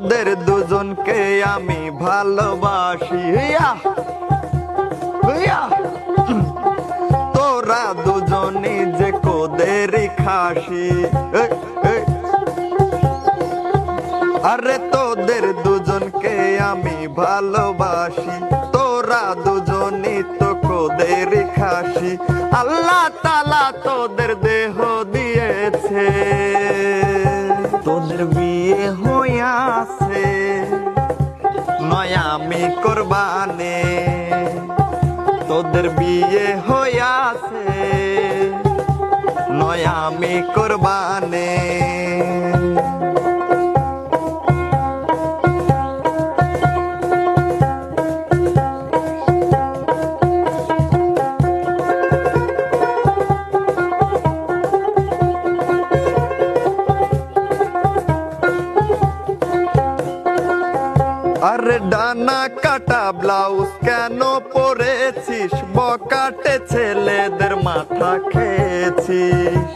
তোদের দুজনকে আমি ভালোবাসি। তোরা দুজনই যে কোদেরই খাসি। আরে তোদের দুজনকে আমি ভালোবাসি। তোরা দুজনই তো কোদের খাসি। আল্লাহ তালা তোদের দেহ দিয়েছে। বিয়ে হইয়াছে। নয় আমি করবানে তোদের বিয়ে হইয়াছে। নয় আমি করবানে আরে ডানা কাটা ব্লাউজ কেন পরেছিস? বকাটে ছেলেদের মাথা খেয়েছিস।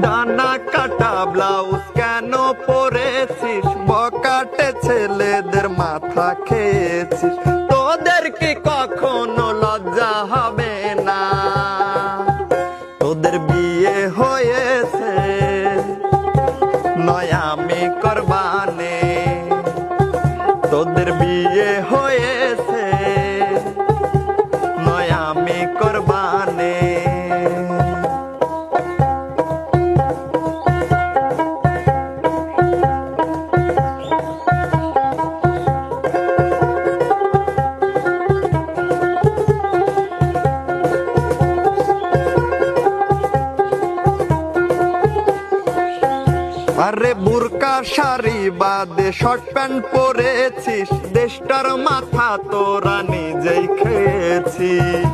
ডানা কাটা ব্লাউজ কেন পরেছিস? বকাটে ছেলেদের মাথা খেয়েছিস। তোদের কি কখনো লজ্জা হবে না? তোদের বুরকা শাড়ি বাদে শর্ট প্যান্ট পরেছিস। দেশটার মাথা তোরা নিজেই খেয়েছিস।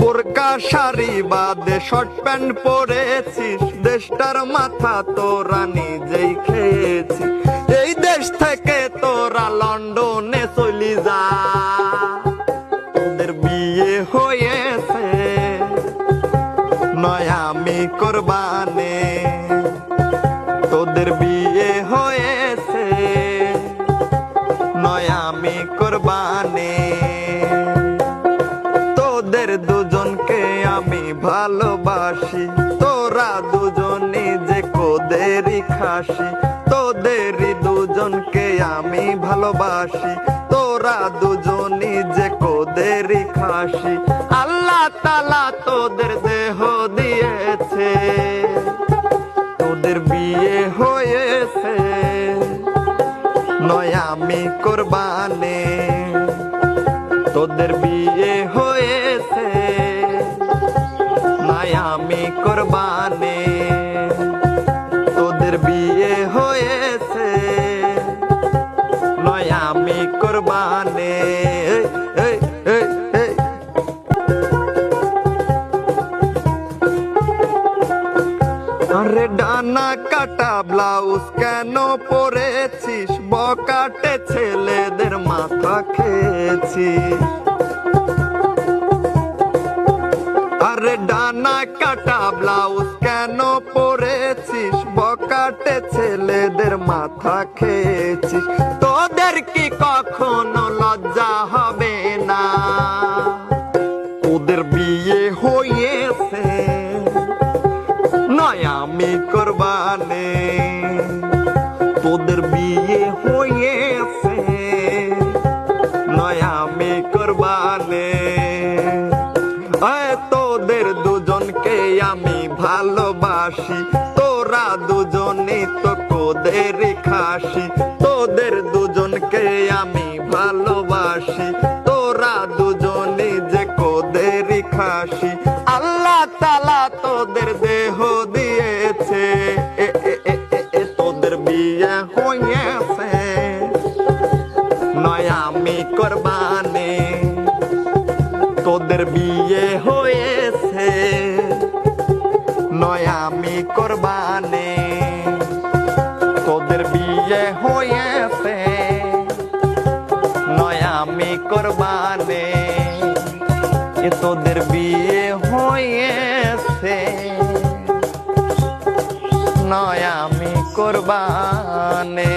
বোরকা শাড়ি বাদে শর্ট প্যান্ট পরেছিস। দেশটার মাথা তোরা নিজেই খেয়েছিস। এই দেশ থেকে তোরা লন্ডনে চলি যা। তোদের বিয়ে হয়েছে। নয় আমি করবানে। তোদের দুজনকে আমি ভালোবাসি। তোরা দুজনই যে কোদেরই খাসি। তোদেরই দুজনকে আমি ভালোবাসি। তোরা দুজনই যে কোদেরই খাসি। আল্লাহ তালা তোদের দেহ দিয়েছে। তোদের বিয়ে হয়েছে। নয় আমি করবানে তোদের বিয়ে হয়েছে। নয় আমি করবানে তোদের বিয়ে হয়েছে। নয় আমি করবানে আরে ডানা কাটা ব্লাউজ কেন পরেছিস? বকাটে ছেলেদের মাথা খেয়েছিস। আরে ডানা কাটা ব্লাউজ কেন পরেছিস? বকাটে ছেলেদের মাথা খেয়েছিস। তোদের কি কখনো লজ্জা হবে নয় আমি করবানে। তোদের বিয়ে হয়েছে নয় আমি করবানে তোদের দুজনকে আমি ভালোবাসি, তোরা দুজনই তো কোদের খাসি। তোদের দুজনকে আমি ভালোবাসি, তোরা দুজনই যে কোদের খাসি। আল্লাহ তালা তোদের দেহ বিয়ে হয়েছে নয় আমি করবানে। তোদের বিয়ে হয়েছে নয় আমি করবানে। তোদের বিয়ে হয়েছে নয় আমি করবানে। তোদের বিয়ে হয়েছে নয় আমি কোরবানে।